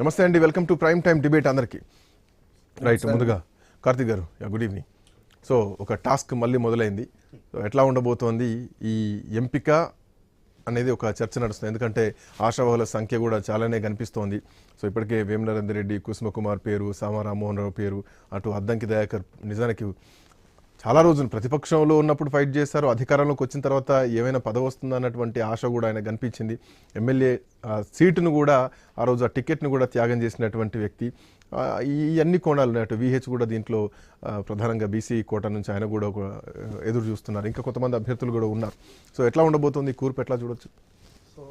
నమస్తే అండి welcome to prime time debate అందరికీ. రైట్ ముందుగా Karthik garu good evening. So ఒక టాస్క్ మళ్ళీ మొదలైంది. సో ఎట్లా ఉండబోతోంది ఈ ఎంపిక అనేది ఒక చర్చ నడుస్తుంది. ఎందుకంటే ఆశావాహుల సంఖ్య కూడా చాలానే కనిపిస్తోంది. సో ఇప్పటికే వేములరేందర్ రెడ్డి కుసుమకుమార్ పేరు సామా రామ్మోహన్ రావు పేరు అటు అద్దంకి దయాకర్ నిజానికి చాలా రోజులు ప్రతిపక్షంలో ఉన్నప్పుడు ఫైట్ చేశారు. అధికారంలోకి వచ్చిన తర్వాత ఏమైనా పదవి వస్తుందా అన్నటువంటి ఆశ కూడా ఆయన కనిపించింది. ఎమ్మెల్యే సీటును కూడా ఆ రోజు ఆ టికెట్ను కూడా త్యాగం చేసినటువంటి వ్యక్తి. ఈ అన్ని కోణాలు అటు విహెచ్ కూడా దీంట్లో ప్రధానంగా బీసీ కోట నుంచి ఆయన కూడా ఒక, ఎదురు చూస్తున్నారు. ఇంకా కొంతమంది అభ్యర్థులు కూడా ఉన్నారు. సో ఎట్లా ఉండబోతుంది కూర్పు? ఎట్లా చూడొచ్చు? సో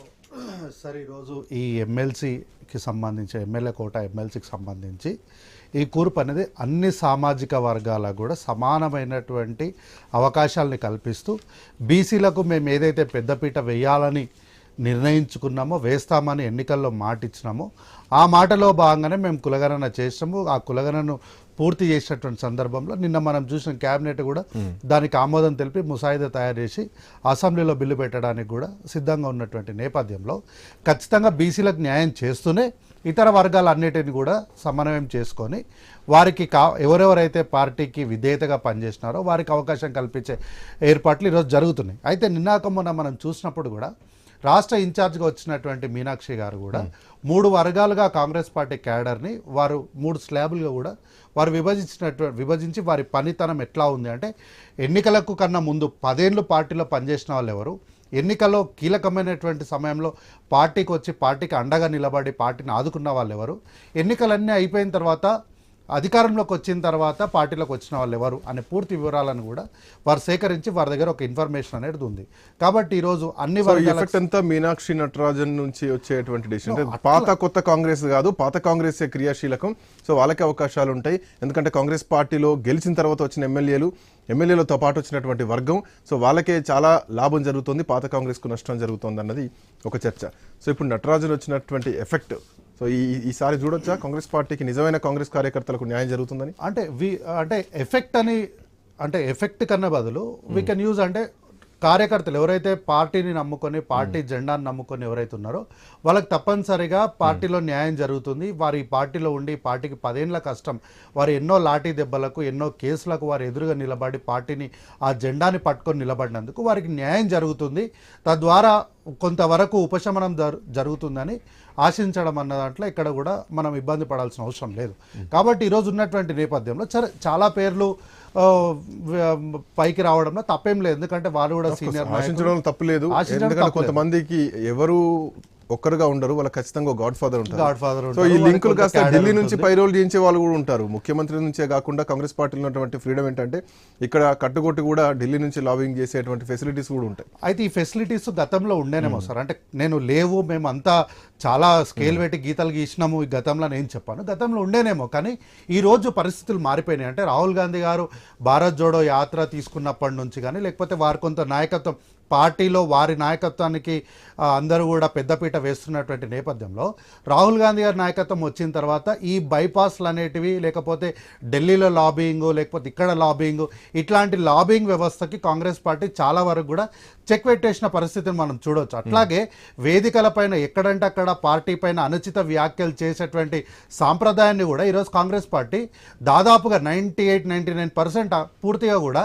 సార్ ఈరోజు ఈ ఎమ్మెల్సీకి సంబంధించి ఎమ్మెల్యే కోట ఎమ్మెల్సీకి సంబంధించి ఈ కూర్పు అనేది అన్ని సామాజిక వర్గాలకు కూడా సమానమైనటువంటి అవకాశాలని కల్పిస్తూ బీసీలకు మేము ఏదైతే పెద్దపీట వేయాలని నిర్ణయించుకున్నామో వేస్తామని ఎన్నికల్లో మాట ఇచ్చినామో ఆ మాటలో భాగంగానే మేము కులగణన చేసినాము. ఆ కులగణను పూర్తి చేసినటువంటి సందర్భంలో నిన్న మనం చూసిన క్యాబినెట్ కూడా దానికి ఆమోదం తెలిపి ముసాయిదా తయారు చేసి అసెంబ్లీలో బిల్లు పెట్టడానికి కూడా సిద్ధంగా ఉన్నటువంటి నేపథ్యంలో ఖచ్చితంగా బీసీలకు న్యాయం చేస్తూనే ఇతర వర్గాలన్నిటిని కూడా సమన్వయం చేసుకొని వారికి కా ఎవరెవరైతే పార్టీకి విధేయతగా పనిచేసినారో వారికి అవకాశం కల్పించే ఏర్పాట్లు ఈరోజు జరుగుతున్నాయి. అయితే నిన్నాక మొన్న మనం చూసినప్పుడు కూడా రాష్ట్ర ఇన్ఛార్జ్గా వచ్చినటువంటి మీనాక్షి గారు కూడా మూడు వర్గాలుగా కాంగ్రెస్ పార్టీ క్యాడర్ని వారు మూడు స్లాబులుగా కూడా వారు విభజించినట్టు విభజించి వారి పనితనం ఎట్లా ఉంది అంటే ఎన్నికలకు కన్నా ముందు పదేళ్ళు పార్టీలో పనిచేసిన వాళ్ళు ఎవరు? ఎన్నికల్లో కీలకమైనటువంటి సమయంలో పార్టీకి వచ్చి పార్టీకి అండగా నిలబడి పార్టీని ఆదుకున్న వాళ్ళు ఎవరు? ఎన్నికలన్నీ అయిపోయిన తర్వాత అధికారంలోకి వచ్చిన తర్వాత పార్టీలోకి వచ్చిన వాళ్ళు ఎవరు అనే పూర్తి వివరాలను కూడా వారు సేకరించి వారి దగ్గర ఒక ఇన్ఫర్మేషన్ అనేది ఉంది. కాబట్టి అన్ని ఈ వర్గాల ఎఫెక్ట్ అంతా మీనాక్షి నటరాజన్ నుంచి వచ్చేటువంటి డిసిషన్ పాత కొత్త కాంగ్రెస్ కాదు పాత కాంగ్రెస్ క్రియాశీలకం. సో వాళ్ళకి అవకాశాలు ఉంటాయి. ఎందుకంటే కాంగ్రెస్ పార్టీలో గెలిచిన తర్వాత వచ్చిన ఎమ్మెల్యేలు ఎమ్మెల్యేలతో పాటు వచ్చినటువంటి వర్గం. సో వాళ్ళకే చాలా లాభం జరుగుతుంది పాత కాంగ్రెస్కు నష్టం జరుగుతుంది అన్నది ఒక చర్చ. సో ఇప్పుడు నటరాజన్ వచ్చినటువంటి ఎఫెక్ట్ సో ఈ ఈసారి చూడొచ్చా? కాంగ్రెస్ పార్టీకి నిజమైన కాంగ్రెస్ కార్యకర్తలకు న్యాయం జరుగుతుందని? అంటే వి అంటే ఎఫెక్ట్ అని అంటే ఎఫెక్ట్ కన్నా బదులు వీ కెన్ యూజ్ అంటే కార్యకర్తలు ఎవరైతే పార్టీని నమ్ముకొని పార్టీ జెండాను నమ్ముకొని ఎవరైతే ఉన్నారో వాళ్ళకి తప్పనిసరిగా పార్టీలో న్యాయం జరుగుతుంది. వారి ఈ పార్టీలో ఉండి పార్టీకి పదేళ్ళ కష్టం. వారు ఎన్నో లాఠీ దెబ్బలకు ఎన్నో కేసులకు వారు ఎదురుగా నిలబడి పార్టీని ఆ జెండాని పట్టుకొని నిలబడినందుకు వారికి న్యాయం జరుగుతుంది. తద్వారా కొంతవరకు ఉపశమనం జరు జరుగుతుందని ఆశించడం అన్న దాంట్లో ఇక్కడ కూడా మనం ఇబ్బంది పడాల్సిన అవసరం లేదు. కాబట్టి ఈరోజు ఉన్నటువంటి నేపథ్యంలో సరే చాలా పేర్లు పైకి రావడంలో తప్పేం లేదు. ఎందుకంటే వాళ్ళు కూడా సీనియర్ ఆశించడం తప్పులేదు ఆశించడం ఎందుకంటే తప్పులేదు. కొంతమందికి ఎవరు ఒక్కరుగా ఉండరు వాళ్ళకి ఖచ్చితంగా గాడ్ ఫాదర్ ఉంటారు. Godfather సో ఉంటారు. ఈ లింకులు కాస్త ఢిల్లీ నుంచి. పైరోల్ చేయించే వాళ్ళు కూడా ఉంటారు. ముఖ్యమంత్రి నుంచే కాకుండా కాంగ్రెస్ పార్టీలో ఉన్నటువంటి ఫ్రీడమ్ ఏంటంటే ఇక్కడ కట్టుకొట్టి కూడా ఢిల్లీ నుంచి లాబింగ్ చేసేటువంటి ఫెసిలిటీస్ కూడా ఉంటాయి. అయితే ఈ ఫెసిలిటీస్ గతంలో ఉండేనేమో సార్. అంటే నేను లేవు మేము అంతా చాలా స్కేల్ పెట్టి గీతలు గీసినాము ఈ గతంలో నేను చెప్పాను. గతంలో ఉండేనేమో కానీ ఈ రోజు పరిస్థితులు మారిపోయినాయి. అంటే రాహుల్ గాంధీ గారు భారత్ జోడో యాత్ర తీసుకున్నప్పటి నుంచి కానీ లేకపోతే వారి కొంత నాయకత్వం పార్టీలో వారి నాయకత్వానికి అందరూ కూడా పెద్దపీట వేస్తున్నటువంటి నేపథ్యంలో రాహుల్ గాంధీ గారి నాయకత్వం వచ్చిన తర్వాత ఈ బైపాస్లు అనేటివి లేకపోతే ఢిల్లీలో లాబింగ్ లేకపోతే ఇక్కడ లాబింగ్ ఇట్లాంటి లాబింగ్ వ్యవస్థకి కాంగ్రెస్ పార్టీ చాలా వరకు కూడా చెక్ పెట్టేసిన పరిస్థితిని మనం చూడవచ్చు అట్లాగే వేదికల పైన ఎక్కడంటే అక్కడ పార్టీ పైన అనుచిత వ్యాఖ్యలు చేసేటువంటి సాంప్రదాయాన్ని కూడా ఈరోజు కాంగ్రెస్ పార్టీ దాదాపుగా ninety eight ninety nine percent పూర్తిగా కూడా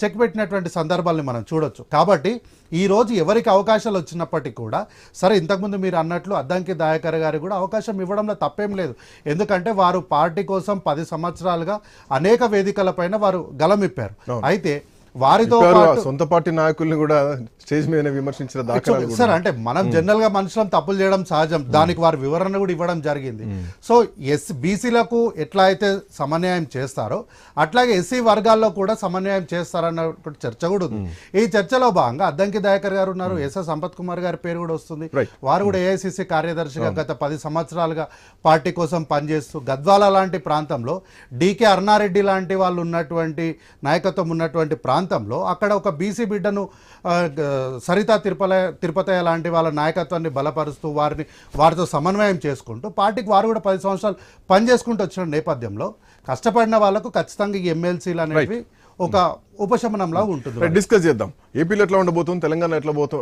చెక్ పెట్టినటువంటి సందర్భాల్ని మనం చూడొచ్చు. కాబట్టి ఈ రోజు ఎవరికి అవకాశాలు వచ్చినప్పటికీ కూడా సరే ఇంతకుముందు మీరు అన్నట్లు అద్దంకి దయాకర్ గారికి కూడా అవకాశం ఇవ్వడంలో తప్పేం లేదు. ఎందుకంటే వారు పార్టీ కోసం పది సంవత్సరాలుగా అనేక వేదికలపైన వారు గలమిప్పారు అయితే వారితో సొంత పార్టీ నాయకుల్ని కూడా స్టేజ్ మీద విమర్శించిన దాఖలాలు సార్ అంటే మనం జనరల్గా మనుషులం తప్పులు చేయడం సహజం. దానికి వారు వివరణ కూడా ఇవ్వడం జరిగింది. సో ఎస్ బీసీలకు ఎట్లా అయితే సమన్వయం చేస్తారో అట్లాగే ఎస్సీ వర్గాల్లో కూడా సమన్వయం చేస్తారన్న చర్చ కూడా ఉంది. ఈ చర్చలో భాగంగా అద్దంకి దయాకర్ గారు ఉన్నారు ఎస్ సంపత్ కుమార్ గారి పేరు కూడా వస్తుంది. వారు కూడా ఏఐసిసి కార్యదర్శిగా గత పది సంవత్సరాలుగా పార్టీ కోసం పనిచేస్తూ గద్వాల లాంటి ప్రాంతంలో డికే అరుణారెడ్డి లాంటి వాళ్ళు ఉన్నటువంటి నాయకత్వం ఉన్నటువంటి ప్రాంతంలో అక్కడ ఒక బీసీ బిడ్డను సరితా తిరుపల తిరుపతయ్య లాంటి వాళ్ళ నాయకత్వాన్ని బలపరుస్తూ వారిని వారితో సమన్వయం చేసుకుంటూ పార్టీకి వారు కూడా పది సంవత్సరాలు పనిచేసుకుంటూ వచ్చిన నేపథ్యంలో కష్టపడిన వాళ్ళకు ఖచ్చితంగా ఈ ఎమ్మెల్సీలు అనేవి ఒక ఉపశమనంలా ఉంటుంది. డిస్కస్ చేద్దాం. ఏపీలో ఎట్లా ఉండబోతుంది తెలంగాణ ఎట్లా పోతు